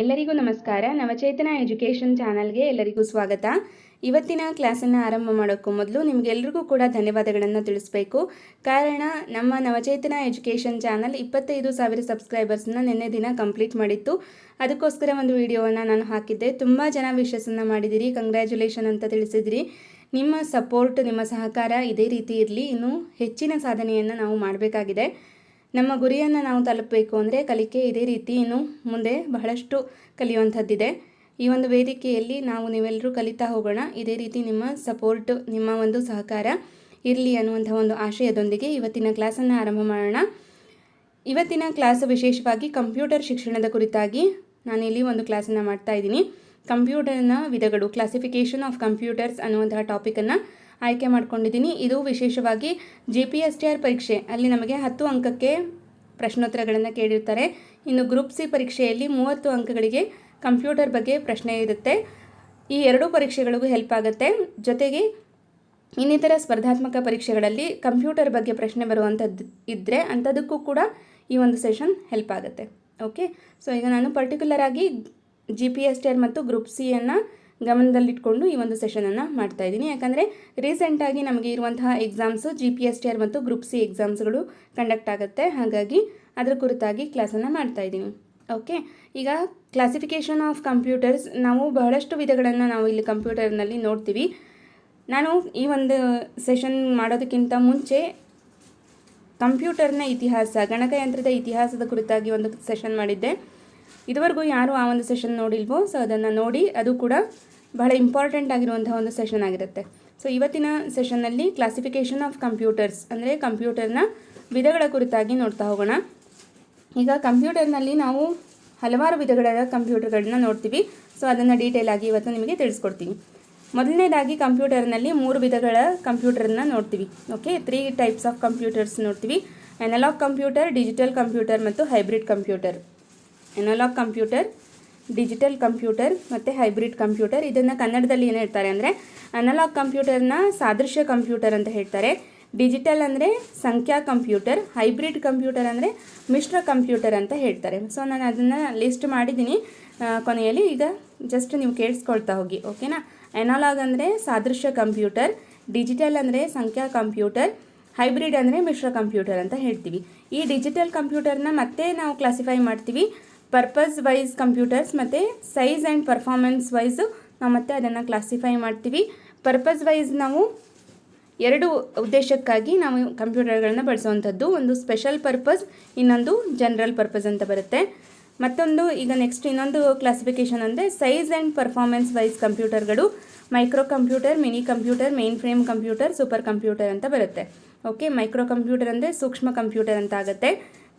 ಎಲ್ಲರಿಗೂ ನಮಸ್ಕಾರ. ನವಚೇತನ ಎಜುಕೇಷನ್ ಚಾನಲ್ಗೆ ಎಲ್ಲರಿಗೂ ಸ್ವಾಗತ. ಇವತ್ತಿನ ಕ್ಲಾಸನ್ನು ಆರಂಭ ಮಾಡೋಕ್ಕೂ ಮೊದಲು ನಿಮಗೆಲ್ರಿಗೂ ಕೂಡ ಧನ್ಯವಾದಗಳನ್ನು ತಿಳಿಸ್ಬೇಕು. ಕಾರಣ, ನಮ್ಮ ನವಚೇತನ ಎಜುಕೇಷನ್ ಚಾನಲ್ ಇಪ್ಪತ್ತೈದು ಸಾವಿರ ಸಬ್ಸ್ಕ್ರೈಬರ್ಸ್ನ ನಿನ್ನೆ ದಿನ ಕಂಪ್ಲೀಟ್ ಮಾಡಿತ್ತು. ಅದಕ್ಕೋಸ್ಕರ ಒಂದು ವಿಡಿಯೋವನ್ನು ನಾನು ಹಾಕಿದ್ದೆ. ತುಂಬ ಜನ ವಿಶಸ್ಸನ್ನು ಮಾಡಿದ್ದೀರಿ ಕಂಗ್ರ್ಯಾಚುಲೇಷನ್ ಅಂತ ತಿಳಿಸಿದಿರಿ. ನಿಮ್ಮ ಸಪೋರ್ಟ್, ನಿಮ್ಮ ಸಹಕಾರ ಇದೇ ರೀತಿ ಇರಲಿ. ಇನ್ನೂ ಹೆಚ್ಚಿನ ಸಾಧನೆಯನ್ನು ನಾವು ಮಾಡಬೇಕಾಗಿದೆ. ನಮ್ಮ ಗುರಿಯನ್ನು ನಾವು ತಲುಪಬೇಕು ಅಂದರೆ ಕಲಿಕೆ ಇದೇ ರೀತಿ ಇನ್ನು ಮುಂದೆ ಬಹಳಷ್ಟು ಕಲಿಯುವಂಥದ್ದಿದೆ. ಈ ಒಂದು ವೇದಿಕೆಯಲ್ಲಿ ನಾವು ನೀವೆಲ್ಲರೂ ಕಲಿತಾ ಹೋಗೋಣ. ಇದೇ ರೀತಿ ನಿಮ್ಮ ಸಪೋರ್ಟ್, ನಿಮ್ಮ ಒಂದು ಸಹಕಾರ ಇರಲಿ ಅನ್ನುವಂಥ ಒಂದು ಆಶಯದೊಂದಿಗೆ ಇವತ್ತಿನ ಕ್ಲಾಸನ್ನು ಆರಂಭ ಮಾಡೋಣ. ಇವತ್ತಿನ ಕ್ಲಾಸ್ ವಿಶೇಷವಾಗಿ ಕಂಪ್ಯೂಟರ್ ಶಿಕ್ಷಣದ ಕುರಿತಾಗಿ ನಾನಿಲ್ಲಿ ಒಂದು ಕ್ಲಾಸನ್ನು ಮಾಡ್ತಾ ಇದ್ದೀನಿ. ಕಂಪ್ಯೂಟರ್ನ ವಿಧಗಳು ಕ್ಲಾಸಿಫಿಕೇಷನ್ ಆಫ್ ಕಂಪ್ಯೂಟರ್ಸ್ ಅನ್ನುವಂತಹ ಟಾಪಿಕನ್ನು ಆಯ್ಕೆ ಮಾಡ್ಕೊಂಡಿದ್ದೀನಿ. ಇದು ವಿಶೇಷವಾಗಿ G P S T R ಪರೀಕ್ಷೆ. ಅಲ್ಲಿ ನಮಗೆ ಹತ್ತು ಅಂಕಕ್ಕೆ ಪ್ರಶ್ನೋತ್ತರಗಳನ್ನು ಕೇಳಿರ್ತಾರೆ. ಇನ್ನು ಗ್ರೂಪ್ ಸಿ ಪರೀಕ್ಷೆಯಲ್ಲಿ ಮೂವತ್ತು ಅಂಕಗಳಿಗೆ ಕಂಪ್ಯೂಟರ್ ಬಗ್ಗೆ ಪ್ರಶ್ನೆ ಇರುತ್ತೆ. ಈ ಎರಡೂ ಪರೀಕ್ಷೆಗಳಿಗೂ ಹೆಲ್ಪ್ ಆಗುತ್ತೆ. ಜೊತೆಗೆ ಇನ್ನಿತರ ಸ್ಪರ್ಧಾತ್ಮಕ ಪರೀಕ್ಷೆಗಳಲ್ಲಿ ಕಂಪ್ಯೂಟರ್ ಬಗ್ಗೆ ಪ್ರಶ್ನೆ ಬರುವಂಥದ್ದು ಇದ್ದರೆ ಅಂಥದಕ್ಕೂ ಕೂಡ ಈ ಒಂದು ಸೆಷನ್ ಹೆಲ್ಪ್ ಆಗುತ್ತೆ. ಓಕೆ? ಸೊ, ಈಗ ನಾನು ಪರ್ಟಿಕ್ಯುಲರ್ ಆಗಿ G P S T R ಮತ್ತು ಗ್ರೂಪ್ ಸಿಯನ್ನು ಗಮನದಲ್ಲಿಟ್ಕೊಂಡು ಈ ಒಂದು ಸೆಷನನ್ನು ಮಾಡ್ತಾ ಇದ್ದೀನಿ. ಯಾಕಂದರೆ ರೀಸೆಂಟಾಗಿ ನಮಗೆ ಇರುವಂತಹ exams G P S T R ಮತ್ತು ಗ್ರೂಪ್ ಸಿ ಎಕ್ಸಾಮ್ಸ್ಗಳು ಕಂಡಕ್ಟ್ ಆಗುತ್ತೆ. ಹಾಗಾಗಿ ಅದರ ಕುರಿತಾಗಿ ಕ್ಲಾಸನ್ನು ಮಾಡ್ತಾ ಇದ್ದೀನಿ. ಓಕೆ ಈಗ ಕ್ಲಾಸಿಫಿಕೇಷನ್ ಆಫ್ ಕಂಪ್ಯೂಟರ್ಸ್ ನಾವು ಬಹಳಷ್ಟು ವಿಧಗಳನ್ನು ನಾವು ಇಲ್ಲಿ ಕಂಪ್ಯೂಟರ್ನಲ್ಲಿ ನೋಡ್ತೀವಿ. ನಾನು ಈ ಒಂದು ಸೆಷನ್ ಮಾಡೋದಕ್ಕಿಂತ ಮುಂಚೆ ಕಂಪ್ಯೂಟರ್ನ ಇತಿಹಾಸ, ಗಣಕಯಂತ್ರದ ಇತಿಹಾಸದ ಕುರಿತಾಗಿ ಒಂದು ಸೆಷನ್ ಮಾಡಿದ್ದೆ. ಇದುವರೆಗೂ ಯಾರು ಆ ಒಂದು ಸೆಷನ್ ನೋಡಿಲ್ವೋ, ಸೊ ಅದನ್ನು ನೋಡಿ ಅದು ಕೂಡ ಬಹಳ ಇಂಪಾರ್ಟೆಂಟ್ ಆಗಿರುವಂತಹ ಒಂದು ಸೆಷನ್ ಆಗಿರುತ್ತೆ. ಸೊ ಇವತ್ತಿನ ಸೆಷನ್ನಲ್ಲಿ ಕ್ಲಾಸಿಫಿಕೇಷನ್ ಆಫ್ ಕಂಪ್ಯೂಟರ್ಸ್ ಅಂದರೆ ಕಂಪ್ಯೂಟರ್ನ ವಿಧಗಳ ಕುರಿತಾಗಿ ನೋಡ್ತಾ ಹೋಗೋಣ. ಈಗ ಕಂಪ್ಯೂಟರ್ನಲ್ಲಿ ನಾವು ಹಲವಾರು ವಿಧಗಳ ಕಂಪ್ಯೂಟರ್ಗಳನ್ನ ನೋಡ್ತೀವಿ. ಸೊ ಅದನ್ನು ಡೀಟೇಲ್ ಆಗಿ ಇವತ್ತು ನಿಮಗೆ ತಿಳಿಸ್ಕೊಡ್ತೀವಿ ಮೊದಲನೇದಾಗಿ ಕಂಪ್ಯೂಟರ್ನಲ್ಲಿ ಮೂರು ವಿಧಗಳ ಕಂಪ್ಯೂಟರ್ನ ನೋಡ್ತೀವಿ. Okay three types of computers ನೋಡ್ತೀವಿ. ಎನಲಾಗ್ ಕಂಪ್ಯೂಟರ್ ಡಿಜಿಟಲ್ ಕಂಪ್ಯೂಟರ್ ಮತ್ತು hybrid computer analog computer digital computer ಮತ್ತು ಹೈಬ್ರಿಡ್ ಕಂಪ್ಯೂಟರ್. ಇದನ್ನು ಕನ್ನಡದಲ್ಲಿ ಏನು ಹೇಳ್ತಾರೆ ಅಂದರೆ, ಅನಲಾಗ್ ಕಂಪ್ಯೂಟರ್ನ ಸಾದೃಶ್ಯ ಕಂಪ್ಯೂಟರ್ ಅಂತ ಹೇಳ್ತಾರೆ. ಡಿಜಿಟಲ್ ಅಂದರೆ ಸಂಖ್ಯಾ ಕಂಪ್ಯೂಟರ್, ಹೈಬ್ರಿಡ್ ಕಂಪ್ಯೂಟರ್ ಅಂದರೆ ಮಿಶ್ರ ಕಂಪ್ಯೂಟರ್ ಅಂತ ಹೇಳ್ತಾರೆ. ಸೊ ನಾನು ಅದನ್ನು ಲಿಸ್ಟ್ ಮಾಡಿದ್ದೀನಿ ಕೊನೆಯಲ್ಲಿ. ಈಗ ಜಸ್ಟ್ ನೀವು ಕೇಳಿಸ್ಕೊಳ್ತಾ ಹೋಗಿ ಓಕೆನಾ ಅನಲಾಗ್ ಅಂದರೆ ಸಾದೃಶ್ಯ ಕಂಪ್ಯೂಟರ್, ಡಿಜಿಟಲ್ ಅಂದರೆ ಸಂಖ್ಯಾ ಕಂಪ್ಯೂಟರ್, ಹೈಬ್ರಿಡ್ ಅಂದರೆ ಮಿಶ್ರ ಕಂಪ್ಯೂಟರ್ ಅಂತ ಹೇಳ್ತೀವಿ. ಈ ಡಿಜಿಟಲ್ ಕಂಪ್ಯೂಟರ್ನ ಮತ್ತೆ ನಾವು ಕ್ಲಾಸಿಫೈ ಮಾಡ್ತೀವಿ. ಪರ್ಪಸ್ ವೈಸ್ ಕಂಪ್ಯೂಟರ್ಸ್ ಮತ್ತು ಸೈಜ್ ಆ್ಯಂಡ್ ಪರ್ಫಾರ್ಮೆನ್ಸ್ ವೈಸು ನಾವು ಮತ್ತೆ ಅದನ್ನು ಕ್ಲಾಸಿಫೈ ಮಾಡ್ತೀವಿ. ಪರ್ಪಸ್ ವೈಸ್ ನಾವು ಎರಡು ಉದ್ದೇಶಕ್ಕಾಗಿ ನಾವು ಕಂಪ್ಯೂಟರ್ಗಳನ್ನ ಬಳಸುವಂಥದ್ದು. ಒಂದು ಸ್ಪೆಷಲ್ ಪರ್ಪಸ್ ಇನ್ನೊಂದು ಜನರಲ್ ಪರ್ಪಸ್ ಅಂತ ಬರುತ್ತೆ. ಮತ್ತೊಂದು ಈಗ ನೆಕ್ಸ್ಟ್ ಇನ್ನೊಂದು ಕ್ಲಾಸಿಫಿಕೇಷನ್ ಅಂದರೆ ಸೈಜ್ ಆ್ಯಂಡ್ ಪರ್ಫಾರ್ಮೆನ್ಸ್ ವೈಸ್ ಕಂಪ್ಯೂಟರ್ಗಳು micro computer mini computer mainframe computer super computer ಅಂತ ಬರುತ್ತೆ. ಓಕೆ ಮೈಕ್ರೋ ಕಂಪ್ಯೂಟರ್ ಅಂದರೆ ಸೂಕ್ಷ್ಮ ಕಂಪ್ಯೂಟರ್ ಅಂತ ಆಗುತ್ತೆ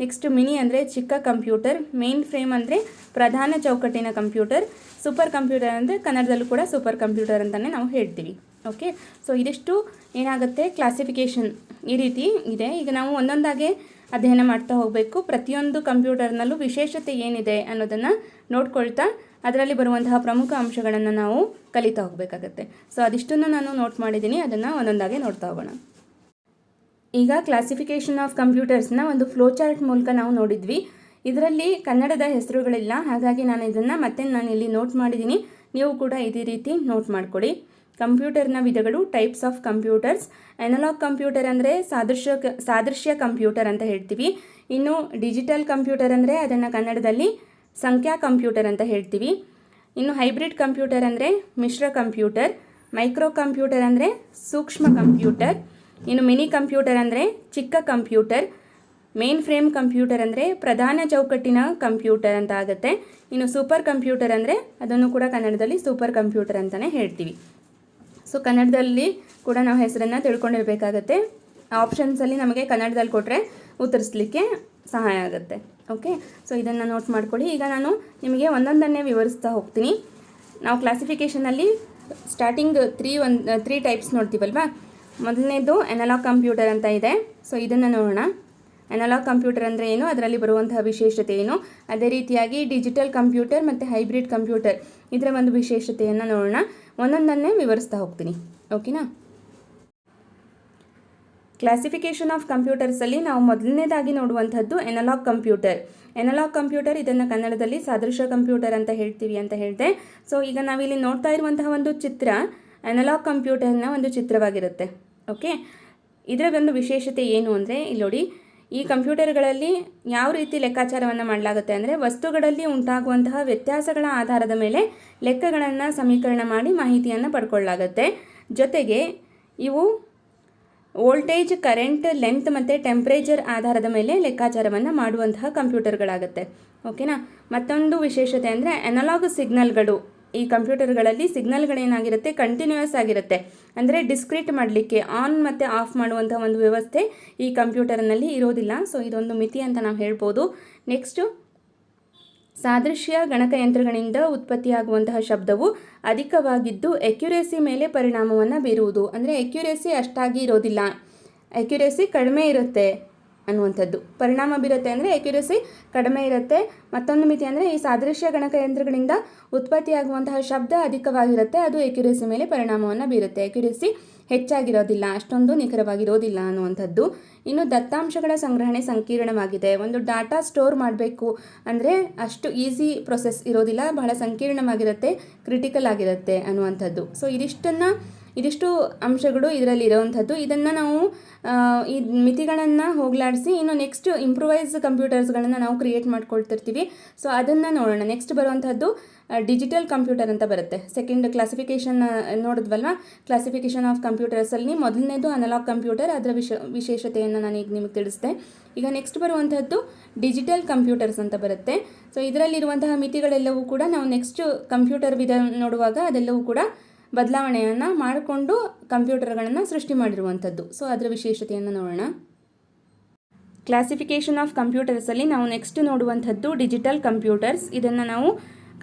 ನೆಕ್ಸ್ಟ್ ಮಿನಿ ಅಂದರೆ ಚಿಕ್ಕ ಕಂಪ್ಯೂಟರ್ ಮೇನ್ ಫ್ರೇಮ್ ಅಂದರೆ ಪ್ರಧಾನ ಚೌಕಟ್ಟಿನ ಕಂಪ್ಯೂಟರ್ ಸೂಪರ್ ಕಂಪ್ಯೂಟರ್ ಅಂದರೆ ಕನ್ನಡದಲ್ಲೂ ಕೂಡ ಸೂಪರ್ ಕಂಪ್ಯೂಟರ್ ಅಂತಲೇ ನಾವು ಹೇಳ್ತೀವಿ. ಓಕೆ ಸೊ ಇದಿಷ್ಟು ಏನಾಗುತ್ತೆ? ಕ್ಲಾಸಿಫಿಕೇಷನ್ ಈ ರೀತಿ ಇದೆ. ಈಗ ನಾವು ಒಂದೊಂದಾಗೆ ಅಧ್ಯಯನ ಮಾಡ್ತಾ ಹೋಗಬೇಕು. ಪ್ರತಿಯೊಂದು ಕಂಪ್ಯೂಟರ್ನಲ್ಲೂ ವಿಶೇಷತೆ ಏನಿದೆ ಅನ್ನೋದನ್ನು ನೋಡ್ಕೊಳ್ತಾ ಅದರಲ್ಲಿ ಬರುವಂತಹ ಪ್ರಮುಖ ಅಂಶಗಳನ್ನು ನಾವು ಕಲಿತಾ ಹೋಗಬೇಕಾಗತ್ತೆ. ಸೊ ಅದಿಷ್ಟನ್ನು ನಾನು ನೋಟ್ ಮಾಡಿದ್ದೀನಿ. ಅದನ್ನು ಒಂದೊಂದಾಗೆ ನೋಡ್ತಾ ಹೋಗೋಣ. ಈಗ ಕ್ಲಾಸಿಫಿಕೇಷನ್ ಆಫ್ ಕಂಪ್ಯೂಟರ್ಸ್ನ ಒಂದು ಫ್ಲೋ ಚಾರ್ಟ್ ಮೂಲಕ ನಾವು ನೋಡಿದ್ವಿ. ಇದರಲ್ಲಿ ಕನ್ನಡದ ಹೆಸರುಗಳಿಲ್ಲ. ಹಾಗಾಗಿ ನಾನು ಇದನ್ನು ಮತ್ತೆ ನಾನು ಇಲ್ಲಿ ನೋಟ್ ಮಾಡಿದ್ದೀನಿ ನೀವು ಕೂಡ ಇದೇ ರೀತಿ ನೋಟ್ ಮಾಡಿಕೊಡಿ. ಕಂಪ್ಯೂಟರ್ನ ವಿಧಗಳು types of computers analog computer ಅಂದರೆ ಸಾದೃಶ್ಯ ಸಾದೃಶ್ಯ ಕಂಪ್ಯೂಟರ್ ಅಂತ ಹೇಳ್ತೀವಿ. ಇನ್ನು ಡಿಜಿಟಲ್ ಕಂಪ್ಯೂಟರ್ ಅಂದರೆ ಅದನ್ನು ಕನ್ನಡದಲ್ಲಿ ಸಂಖ್ಯಾ ಕಂಪ್ಯೂಟರ್ ಅಂತ ಹೇಳ್ತೀವಿ. ಇನ್ನು ಹೈಬ್ರಿಡ್ ಕಂಪ್ಯೂಟರ್ ಅಂದರೆ ಮಿಶ್ರ ಕಂಪ್ಯೂಟರ್ ಮೈಕ್ರೋ ಕಂಪ್ಯೂಟರ್ ಅಂದರೆ ಸೂಕ್ಷ್ಮ ಕಂಪ್ಯೂಟರ್ ಇನ್ನು ಮಿನಿ ಕಂಪ್ಯೂಟರ್ ಅಂದರೆ ಚಿಕ್ಕ ಕಂಪ್ಯೂಟರ್, ಮೇನ್ ಫ್ರೇಮ್ ಕಂಪ್ಯೂಟರ್ ಅಂದರೆ ಪ್ರಧಾನ ಚೌಕಟ್ಟಿನ ಕಂಪ್ಯೂಟರ್ ಅಂತ ಆಗುತ್ತೆ. ಇನ್ನು ಸೂಪರ್ ಕಂಪ್ಯೂಟರ್ ಅಂದರೆ ಅದನ್ನು ಕೂಡ ಕನ್ನಡದಲ್ಲಿ ಸೂಪರ್ ಕಂಪ್ಯೂಟರ್ ಅಂತಲೇ ಹೇಳ್ತೀವಿ. ಸೊ ಕನ್ನಡದಲ್ಲಿ ಕೂಡ ನಾವು ಹೆಸರನ್ನು ತಿಳ್ಕೊಂಡಿರಬೇಕಾಗತ್ತೆ. ಆಪ್ಷನ್ಸಲ್ಲಿ ನಮಗೆ ಕನ್ನಡದಲ್ಲಿ ಕೊಟ್ಟರೆ ಉತ್ತರಿಸಲಿಕ್ಕೆ ಸಹಾಯ ಆಗುತ್ತೆ. ಓಕೆ ಸೊ ಇದನ್ನು ನೋಟ್ ಮಾಡ್ಕೊಳ್ಳಿ. ಈಗ ನಾನು ನಿಮಗೆ ಒಂದೊಂದನ್ನೇ ವಿವರಿಸ್ತಾ ಹೋಗ್ತೀನಿ. ನಾವು ಕ್ಲಾಸಿಫಿಕೇಷನಲ್ಲಿ ಸ್ಟಾರ್ಟಿಂಗ್ ತ್ರೀ ಒಂದು ತ್ರೀ ಟೈಪ್ಸ್ ನೋಡ್ತೀವಲ್ವಾ? ಮೊದಲನೇದು ಎನಲಾಗ್ ಕಂಪ್ಯೂಟರ್ ಅಂತ ಇದೆ. ಸೊ ಇದನ್ನು ನೋಡೋಣ. ಅನಲಾಗ್ ಕಂಪ್ಯೂಟರ್ ಅಂದರೆ ಏನು? ಅದರಲ್ಲಿ ಬರುವಂತಹ ವಿಶೇಷತೆ ಏನು? ಅದೇ ರೀತಿಯಾಗಿ ಡಿಜಿಟಲ್ ಕಂಪ್ಯೂಟರ್ ಮತ್ತು ಹೈಬ್ರಿಡ್ ಕಂಪ್ಯೂಟರ್ ಇದರ ಒಂದು ವಿಶೇಷತೆಯನ್ನು ನೋಡೋಣ. ಒಂದೊಂದನ್ನೇ ವಿವರಿಸ್ತಾ ಹೋಗ್ತೀನಿ. ಓಕೆನಾ ಕ್ಲಾಸಿಫಿಕೇಷನ್ ಆಫ್ ಕಂಪ್ಯೂಟರ್ಸಲ್ಲಿ ನಾವು ಮೊದಲನೇದಾಗಿ ನೋಡುವಂಥದ್ದು ಎನಲಾಗ್ ಕಂಪ್ಯೂಟರ್ ಎನಲಾಗ್ ಕಂಪ್ಯೂಟರ್ ಇದನ್ನು ಕನ್ನಡದಲ್ಲಿ ಸಾದೃಶ್ಯ ಕಂಪ್ಯೂಟರ್ ಅಂತ ಹೇಳ್ತೀವಿ ಅಂತ ಹೇಳಿದೆ. ಸೊ ಈಗ ನಾವಿಲ್ಲಿ ನೋಡ್ತಾ ಇರುವಂತಹ ಒಂದು ಚಿತ್ರ ಎನಲಾಗ್ ಕಂಪ್ಯೂಟರ್ನ ಒಂದು ಚಿತ್ರವಾಗಿರುತ್ತೆ. ಓಕೆ ಇದರ ಒಂದು ವಿಶೇಷತೆ ಏನು ಅಂದರೆ, ಇಲ್ಲಿ ನೋಡಿ, ಈ ಕಂಪ್ಯೂಟರ್ಗಳಲ್ಲಿ ಯಾವ ರೀತಿ ಲೆಕ್ಕಾಚಾರವನ್ನು ಮಾಡಲಾಗುತ್ತೆ ಅಂದರೆ, ವಸ್ತುಗಳಲ್ಲಿ ಉಂಟಾಗುವಂತಹ ವ್ಯತ್ಯಾಸಗಳ ಆಧಾರದ ಮೇಲೆ ಲೆಕ್ಕಗಳನ್ನು ಸಮೀಕರಣ ಮಾಡಿ ಮಾಹಿತಿಯನ್ನು ಪಡ್ಕೊಳ್ಳಲಾಗುತ್ತೆ. ಜೊತೆಗೆ, ಇವು ವೋಲ್ಟೇಜ್, ಕರೆಂಟ್, ಲೆಂತ್ ಮತ್ತು ಟೆಂಪ್ರೇಚರ್ ಆಧಾರದ ಮೇಲೆ ಲೆಕ್ಕಾಚಾರವನ್ನು ಮಾಡುವಂತಹ ಕಂಪ್ಯೂಟರ್ಗಳಾಗುತ್ತೆ. ಓಕೆನಾ ಮತ್ತೊಂದು ವಿಶೇಷತೆ ಅಂದರೆ, ಅನಲಾಗ್ ಸಿಗ್ನಲ್ಗಳು. ಈ ಕಂಪ್ಯೂಟರ್ಗಳಲ್ಲಿ ಸಿಗ್ನಲ್ಗಳೇನಾಗಿರುತ್ತೆ ಕಂಟಿನ್ಯೂಯಸ್ ಆಗಿರುತ್ತೆ. ಅಂದರೆ ಡಿಸ್ಕ್ರಿಟ್ ಮಾಡಲಿಕ್ಕೆ ಆನ್ ಮತ್ತು ಆಫ್ ಮಾಡುವಂಥ ಒಂದು ವ್ಯವಸ್ಥೆ ಈ ಕಂಪ್ಯೂಟರ್ನಲ್ಲಿ ಇರೋದಿಲ್ಲ. ಸೊ ಇದೊಂದು ಮಿತಿ ಅಂತ ನಾವು ಹೇಳ್ಬೋದು. ನೆಕ್ಸ್ಟು ಸಾದೃಶ್ಯ ಗಣಕಯಂತ್ರಗಳಿಂದ ಉತ್ಪತ್ತಿಯಾಗುವಂತಹ ಶಬ್ದವು ಅಧಿಕವಾಗಿದ್ದು ಎಕ್ಯುರೇಸಿ ಮೇಲೆ ಪರಿಣಾಮವನ್ನು ಬೀರುವುದು. ಅಂದರೆ ಎಕ್ಯುರೇಸಿ ಅಷ್ಟಾಗಿ ಇರೋದಿಲ್ಲ. ಎಕ್ಯುರೇಸಿ ಕಡಿಮೆ ಇರುತ್ತೆ. ಅನ್ನುವಂಥದ್ದು. ಪರಿಣಾಮ ಬೀರುತ್ತೆ ಅಂದರೆ ಎಕ್ಯುರಸಿ ಕಡಿಮೆ ಇರುತ್ತೆ. ಮತ್ತೊಂದು ಮಿತಿ ಅಂದರೆ ಈ ಸಾದೃಶ್ಯ ಗಣಕಯಂತ್ರಗಳಿಂದ ಉತ್ಪತ್ತಿಯಾಗುವಂತಹ ಶಬ್ದ ಅಧಿಕವಾಗಿರುತ್ತೆ. ಅದು ಎಕ್ಯುರಸಿ ಮೇಲೆ ಪರಿಣಾಮವನ್ನು ಬೀರುತ್ತೆ. ಎಕ್ಯುರಸಿ ಹೆಚ್ಚಾಗಿರೋದಿಲ್ಲ. ಅಷ್ಟೊಂದು ನಿಖರವಾಗಿರೋದಿಲ್ಲ ಅನ್ನುವಂಥದ್ದು. ಇನ್ನು ದತ್ತಾಂಶಗಳ ಸಂಗ್ರಹಣೆ ಸಂಕೀರ್ಣವಾಗಿದೆ. ಒಂದು ಡಾಟಾ ಸ್ಟೋರ್ ಮಾಡಬೇಕು ಅಂದರೆ ಅಷ್ಟು ಈಸಿ ಪ್ರೊಸೆಸ್ ಇರೋದಿಲ್ಲ. ಬಹಳ ಸಂಕೀರ್ಣವಾಗಿರುತ್ತೆ, ಕ್ರಿಟಿಕಲ್ ಆಗಿರುತ್ತೆ ಅನ್ನುವಂಥದ್ದು. ಸೊ ಇದಿಷ್ಟನ್ನು ಇದಿಷ್ಟು ಅಂಶಗಳು ಇದರಲ್ಲಿ ಇರೋವಂಥದ್ದು. ಇದನ್ನು ನಾವು ಈ ಮಿತಿಗಳನ್ನು ಹೋಗಲಾಡಿಸಿ ಇನ್ನು ನೆಕ್ಸ್ಟ್ ಇಂಪ್ರೂವೈಸ್ ಕಂಪ್ಯೂಟರ್ಸ್ಗಳನ್ನು ನಾವು ಕ್ರಿಯೇಟ್ ಮಾಡ್ಕೊಳ್ತಿರ್ತೀವಿ. ಸೊ ಅದನ್ನು ನೋಡೋಣ. ನೆಕ್ಸ್ಟ್ ಬರುವಂಥದ್ದು ಡಿಜಿಟಲ್ ಕಂಪ್ಯೂಟರ್ ಅಂತ ಬರುತ್ತೆ. ಸೆಕೆಂಡ್ ಕ್ಲಾಸಿಫಿಕೇಷನ್ ನೋಡಿದ್ವಲ್ಲ ಕ್ಲಾಸಿಫಿಕೇಷನ್ ಆಫ್ ಕಂಪ್ಯೂಟರ್ಸಲ್ಲಿ ಮೊದಲನೇದು ಅನಲಾಗ್ ಕಂಪ್ಯೂಟರ್ ಅದರ ವಿಶ, ವಿಶೇಷತೆಯನ್ನು ನಾನು ಈಗ ನಿಮಗೆ ತಿಳಿಸಿದೆ. ಈಗ ನೆಕ್ಸ್ಟ್ ಬರುವಂಥದ್ದು ಡಿಜಿಟಲ್ ಕಂಪ್ಯೂಟರ್ಸ್ ಅಂತ ಬರುತ್ತೆ. ಸೊ ಇದರಲ್ಲಿರುವಂತಹ ಮಿತಿಗಳೆಲ್ಲವೂ ಕೂಡ ನಾವು ನೆಕ್ಸ್ಟ್ ಕಂಪ್ಯೂಟರ್ ವಿಧ ನೋಡುವಾಗ ಅದೆಲ್ಲವೂ ಕೂಡ ಬದಲಾವಣೆಯನ್ನು ಮಾಡಿಕೊಂಡು ಕಂಪ್ಯೂಟರ್ಗಳನ್ನು ಸೃಷ್ಟಿ ಮಾಡಿರುವಂಥದ್ದು. ಸೊ ಅದರ ವಿಶೇಷತೆಯನ್ನು ನೋಡೋಣ. ಕ್ಲಾಸಿಫಿಕೇಷನ್ ಆಫ್ ಕಂಪ್ಯೂಟರ್ಸಲ್ಲಿ ನಾವು ನೆಕ್ಸ್ಟ್ ನೋಡುವಂಥದ್ದು ಡಿಜಿಟಲ್ ಕಂಪ್ಯೂಟರ್ಸ್ ಇದನ್ನು ನಾವು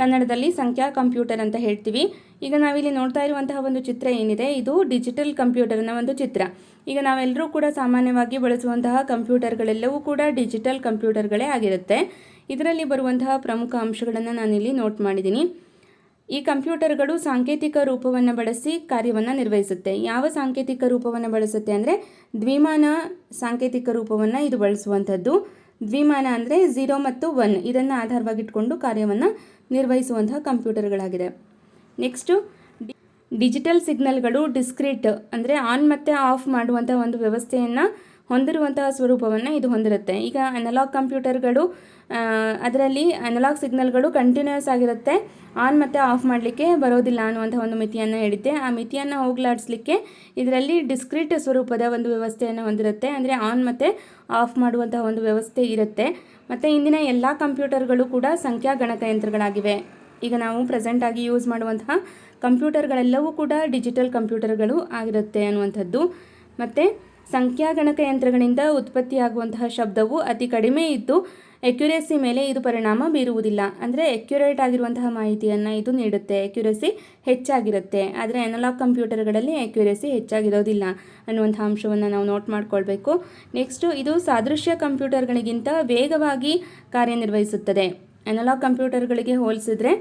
ಕನ್ನಡದಲ್ಲಿ ಸಂಖ್ಯಾ ಕಂಪ್ಯೂಟರ್ ಅಂತ ಹೇಳ್ತೀವಿ. ಈಗ ನಾವಿಲ್ಲಿ ನೋಡ್ತಾ ಇರುವಂತಹ ಒಂದು ಚಿತ್ರ ಏನಿದೆ? ಇದು ಡಿಜಿಟಲ್ ಕಂಪ್ಯೂಟರ್ನ ಒಂದು ಚಿತ್ರ. ಈಗ ನಾವೆಲ್ಲರೂ ಕೂಡ ಸಾಮಾನ್ಯವಾಗಿ ಬಳಸುವಂತಹ ಕಂಪ್ಯೂಟರ್ಗಳೆಲ್ಲವೂ ಕೂಡ ಡಿಜಿಟಲ್ ಕಂಪ್ಯೂಟರ್ಗಳೇ ಆಗಿರುತ್ತೆ. ಇದರಲ್ಲಿ ಬರುವಂತಹ ಪ್ರಮುಖ ಅಂಶಗಳನ್ನು ನಾನಿಲ್ಲಿ ನೋಟ್ ಮಾಡಿದ್ದೀನಿ. ಈ ಕಂಪ್ಯೂಟರ್ಗಳು ಸಾಂಕೇತಿಕ ರೂಪವನ್ನು ಬಳಸಿ ಕಾರ್ಯವನ್ನು ನಿರ್ವಹಿಸುತ್ತೆ. ಯಾವ ಸಾಂಕೇತಿಕ ರೂಪವನ್ನು ಬಳಸುತ್ತೆ ಅಂದರೆ ದ್ವಿಮಾನ ಸಾಂಕೇತಿಕ ರೂಪವನ್ನು ಇದು ಬಳಸುವಂಥದ್ದು. ದ್ವಿಮಾನ ಅಂದರೆ ಝೀರೋ ಮತ್ತು ಒನ್ ಇದನ್ನು ಆಧಾರವಾಗಿಟ್ಕೊಂಡು ಕಾರ್ಯವನ್ನು ನಿರ್ವಹಿಸುವಂತಹ ಕಂಪ್ಯೂಟರ್ಗಳಾಗಿದೆ ನೆಕ್ಸ್ಟು ಡಿಜಿಟಲ್ ಸಿಗ್ನಲ್ಗಳು ಡಿಸ್ಕ್ರೀಟ್ ಅಂದರೆ ಆನ್ ಮತ್ತು ಆಫ್ ಮಾಡುವಂಥ ಒಂದು ವ್ಯವಸ್ಥೆಯನ್ನು ಹೊಂದಿರುವಂತಹ ಸ್ವರೂಪವನ್ನು ಇದು ಹೊಂದಿರುತ್ತೆ. ಈಗ ಅನಲಾಗ್ ಕಂಪ್ಯೂಟರ್ಗಳು ಅದರಲ್ಲಿ ಅನಲಾಗ್ ಸಿಗ್ನಲ್ಗಳು ಕಂಟಿನ್ಯೂಸ್ ಆಗಿರುತ್ತೆ. ಆನ್ ಮತ್ತು ಆಫ್ ಮಾಡಲಿಕ್ಕೆ ಬರೋದಿಲ್ಲ ಅನ್ನುವಂಥ ಒಂದು ಮಿತಿಯನ್ನು ಹೇಳಿದ್ದೆ. ಆ ಮಿತಿಯನ್ನು ಹೋಗಲಾಡಿಸ್ಲಿಕ್ಕೆ ಇದರಲ್ಲಿ ಡಿಸ್ಕ್ರಿಟ್ ಸ್ವರೂಪದ ಒಂದು ವ್ಯವಸ್ಥೆಯನ್ನು ಹೊಂದಿರುತ್ತೆ. ಅಂದರೆ ಆನ್ ಮತ್ತು ಆಫ್ ಮಾಡುವಂತಹ ಒಂದು ವ್ಯವಸ್ಥೆ ಇರುತ್ತೆ. ಮತ್ತು ಇಂದಿನ ಎಲ್ಲ ಕಂಪ್ಯೂಟರ್ಗಳು ಕೂಡ ಸಂಖ್ಯಾ ಗಣಕಯಂತ್ರಗಳಾಗಿವೆ. ಈಗ ನಾವು ಪ್ರೆಸೆಂಟಾಗಿ ಯೂಸ್ ಮಾಡುವಂತಹ ಕಂಪ್ಯೂಟರ್ಗಳೆಲ್ಲವೂ ಕೂಡ ಡಿಜಿಟಲ್ ಕಂಪ್ಯೂಟರ್ಗಳು ಆಗಿರುತ್ತೆ ಅನ್ನುವಂಥದ್ದು. ಮತ್ತು ಸಂಖ್ಯಾಗಣಕ ಯಂತ್ರಗಳಿಂದ ಉತ್ಪತ್ತಿಯಾಗುವಂತಹ ಶಬ್ದವು ಅತಿ ಕಡಿಮೆ ಇದ್ದು ಎಕ್ಯುರೇಸಿ ಮೇಲೆ ಇದು ಪರಿಣಾಮ ಬೀರುವುದಿಲ್ಲ. ಅಂದರೆ ಎಕ್ಯುರೇಟ್ ಆಗಿರುವಂತಹ ಮಾಹಿತಿಯನ್ನು ಇದು ನೀಡುತ್ತೆ. ಎಕ್ಯುರೇಸಿ ಹೆಚ್ಚಾಗಿರುತ್ತೆ. ಆದರೆ ಅನಲಾಗ್ ಕಂಪ್ಯೂಟರ್ಗಳಲ್ಲಿ ಎಕ್ಯುರೇಸಿ ಹೆಚ್ಚಾಗಿರೋದಿಲ್ಲ ಅನ್ನುವಂಥ ಅಂಶವನ್ನು ನಾವು ನೋಟ್ ಮಾಡ್ಕೊಳ್ಬೇಕು. ನೆಕ್ಸ್ಟು ಇದು ಸಾದೃಶ್ಯ ಕಂಪ್ಯೂಟರ್ಗಳಿಗಿಂತ ವೇಗವಾಗಿ ಕಾರ್ಯನಿರ್ವಹಿಸುತ್ತದೆ. ಅನಲಾಗ್ ಕಂಪ್ಯೂಟರ್ಗಳಿಗೆ ಹೋಲಿಸಿದ್ರೆ